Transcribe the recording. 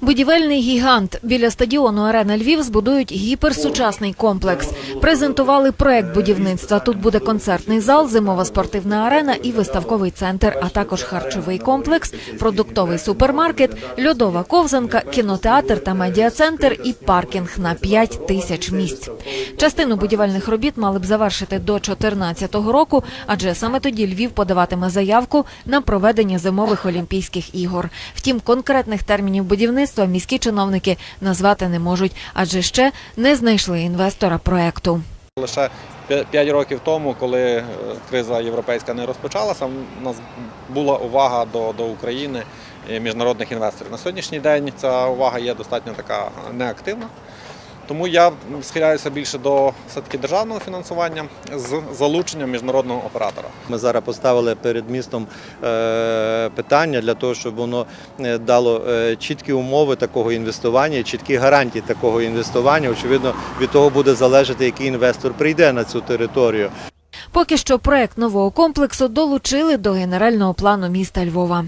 Будівельний гігант біля стадіону Арена Львів збудують гіперсучасний комплекс. Презентували проект будівництва. Тут буде концертний зал, зимова спортивна арена і виставковий центр, а також харчовий комплекс, продуктовий супермаркет, льодова ковзанка, кінотеатр та медіацентр і паркінг на 5 тисяч місць. Частину будівельних робіт мали б завершити до 2014 року, адже саме тоді Львів подаватиме заявку на проведення зимових Олімпійських ігор. Втім, конкретних термінів будівництва міські чиновники назвати не можуть, адже ще не знайшли інвестора проекту. Лише 5 років тому, коли е, криза європейська не розпочалася, у нас була увага до, до України і міжнародних інвесторів. На сьогоднішній день ця увага є достатньо така неактивна. Тому я схиляюся більше до все-таки державного фінансування з залученням міжнародного оператора. Ми зараз поставили перед містом е, питання для того, щоб воно е, дало е, чіткі умови такого інвестування, чіткі гарантії такого інвестування. Очевидно, від того буде залежати, який інвестор прийде на цю територію. Поки що проект нового комплексу долучили до генерального плану міста Львова.